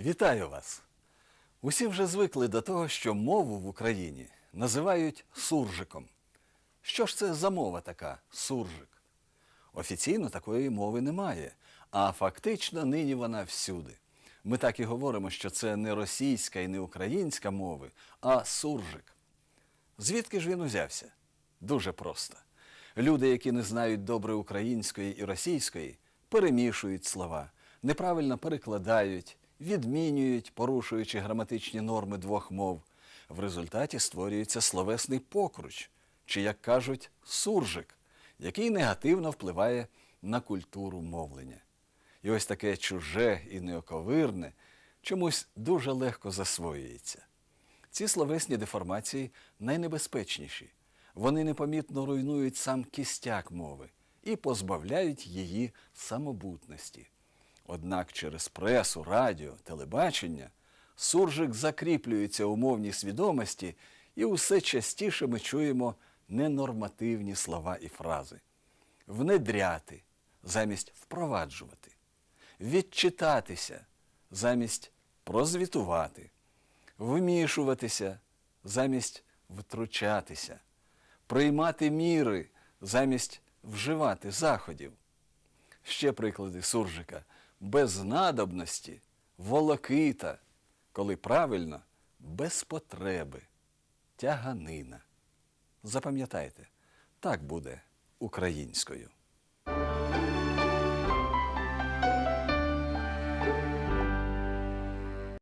Вітаю вас! Усі вже звикли до того, що мову в Україні називають суржиком. Що ж це за мова така суржик? Офіційно такої мови немає, а фактично нині вона всюди. Ми так і говоримо, що це не російська і не українська мови, а суржик. Звідки ж він узявся? Дуже просто. Люди, які не знають добре української і російської, перемішують слова, неправильно перекладають, відмінюють, порушуючи граматичні норми двох мов. В результаті створюється словесний покруч, чи, як кажуть, суржик, який негативно впливає на культуру мовлення. І ось таке чуже і неоковирне чомусь дуже легко засвоюється. Ці словесні деформації найнебезпечніші. Вони непомітно руйнують сам кістяк мови і позбавляють її самобутності. Однак через пресу, радіо, телебачення суржик закріплюється у мовній свідомості, і усе частіше ми чуємо ненормативні слова і фрази. Внедряти замість впроваджувати, відчитатися замість прозвітувати, вмішуватися замість втручатися, приймати міри замість вживати заходів. Ще приклади суржика без надобності, волокита, коли правильно, без потреби, тяганина. Запам'ятайте, так буде українською.